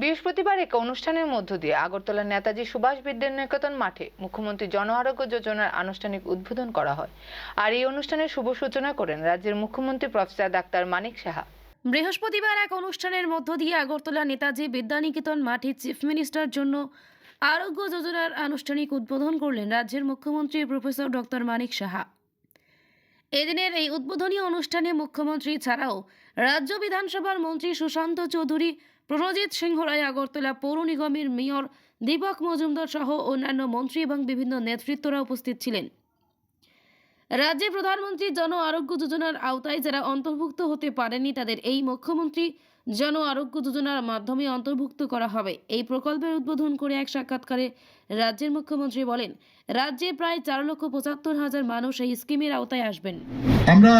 বৃহস্পতিবার এক অনুষ্ঠানের মধ্য দিয়ে আগরতলা নেতাজি সুভাষ বিদ্যানিকেতন মাঠে মুখ্যমন্ত্রী জন আরোগ্য যোজনার আনুষ্ঠানিক উদ্বোধন করা হয়। আর এই অনুষ্ঠানের শুভ সূচনা করেন রাজ্যের মুখ্যমন্ত্রী প্রফেসর ডাক্তার মানিক সাহা। বৃহস্পতিবার এক অনুষ্ঠানের মধ্য দিয়ে আগরতলা নেতাজি বিদ্যানিকেতন মাঠে চিফ মিনিস্টার জন্য আরোগ্য যোজনার আনুষ্ঠানিক উদ্বোধন করলেন রাজ্যের মুখ্যমন্ত্রী প্রফেসর ডক্টর মানিক সাহা। এদিনের এই উদ্বোধনী অনুষ্ঠানে মুখ্যমন্ত্রী ছাড়াও রাজ্য বিধানসভার মন্ত্রী সুশান্ত চৌধুরী প্রণজিৎ সিংহ রায় আগরতলা পৌর নিগমের মেয়র দীপক মজুমদার সহ অন্যান্য মন্ত্রী এবং বিভিন্ন নেতৃত্বরা উপস্থিত ছিলেন। রাজ্যে প্রধানমন্ত্রী জন আরোগ্য যোজনার আওতায় যারা অন্তর্ভুক্ত হতে পারেনি তাদের এই মুখ্যমন্ত্রী জন আরোগ্য যোজনার মাধ্যমে অন্তর্ভুক্ত করা হবে। এই প্রকল্পের উদ্বোধন করে এক সাক্ষাৎকারে রাজ্যের মুখ্যমন্ত্রী বলেন, রাজ্যে প্রায় চার লক্ষ পঁচাত্তর হাজার মানুষ এই স্কিমের আওতায় আসবেন। আমরা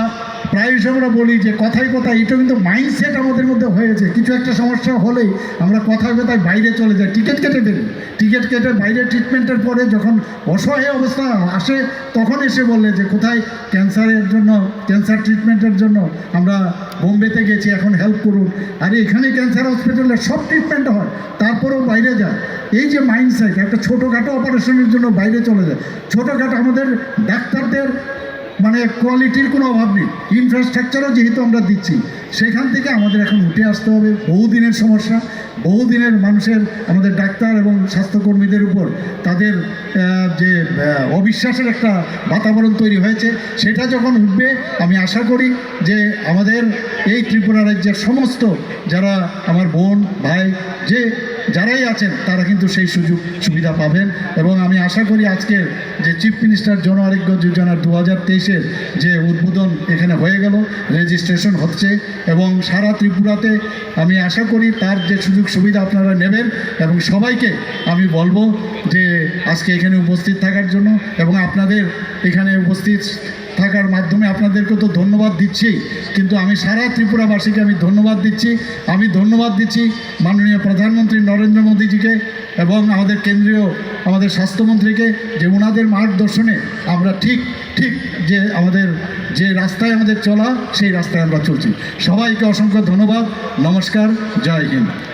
প্রায় আমরা বলি যে কথায় কথায় এটা কিন্তু মাইন্ডসেট আমাদের মধ্যে হয়েছে। কিছু একটা সমস্যা হলেই আমরা কথায় কথায় বাইরে চলে যাই। টিকিট কেটে ফেলি টিকিট কেটে বাইরে ট্রিটমেন্টের পরে যখন অসহায় অবস্থা আসে, তখন এসে বললে যে কোথায় ক্যান্সারের জন্য ক্যান্সার ট্রিটমেন্টের জন্য আমরা বোম্বেতে গেছি, এখন হেল্প করুন। আর এখানে ক্যান্সার হসপিটালে সব ট্রিটমেন্ট হয়, তারপরেও বাইরে যায়। এই যে মাইন্ডসেট একটা ছোটোখাটো অপারেশনের জন্য বাইরে চলে যায়। ছোটোখাটো আমাদের ডাক্তারদের মানে কোয়ালিটির কোনো অভাব নেই। ইনফ্রাস্ট্রাকচারও যেহেতু আমরা দিচ্ছি, সেখান থেকে আমাদের এখন উঠে আসতে হবে। বহুদিনের সমস্যা, বহুদিনের মানুষের, আমাদের ডাক্তার এবং স্বাস্থ্যকর্মীদের উপর তাদের যে অবিশ্বাসের একটা বাতাবরণ তৈরি হয়েছে, সেটা যখন উঠবে, আমি আশা করি যে আমাদের এই ত্রিপুরা রাজ্যের সমস্ত যারা আমার বোন, ভাই, যে যারাই আছেন, তারা কিন্তু সেই সুযোগ, সুবিধা পাবেন। এবং আমি আশা করি আজকের যে চিফ মিনিস্টার জন আরোগ্য যোজনার দু হাজার তেইশের যে উদ্বোধন এখানে হয়ে গেল রেজিস্ট্রেশন হচ্ছে এবং সারা ত্রিপুরাতে আমি আশা করি তার যে সুযোগ সুবিধা আপনারা নেবেন এবং সবাইকে আমি বলব যে আজকে এখানে উপস্থিত থাকার জন্য এবং আপনাদের এখানে উপস্থিত থাকার মাধ্যমে আপনাদেরকে তো ধন্যবাদ দিচ্ছি। কিন্তু আমি সারা ত্রিপুরাবাসীকে আমি ধন্যবাদ দিচ্ছি। আমি ধন্যবাদ দিচ্ছি মাননীয় প্রধানমন্ত্রী নরেন্দ্র মোদীজিকে এবং আমাদের কেন্দ্রীয় আমাদের স্বাস্থ্যমন্ত্রীকে যে ওনাদের মার্গদর্শনে আমরা ঠিক ঠিক যে আমাদের যে রাস্তায় আমাদের চলা, সেই রাস্তায় আমরা চলছি। সবাইকে অসংখ্য ধন্যবাদ। নমস্কার। জয় হিন্দ।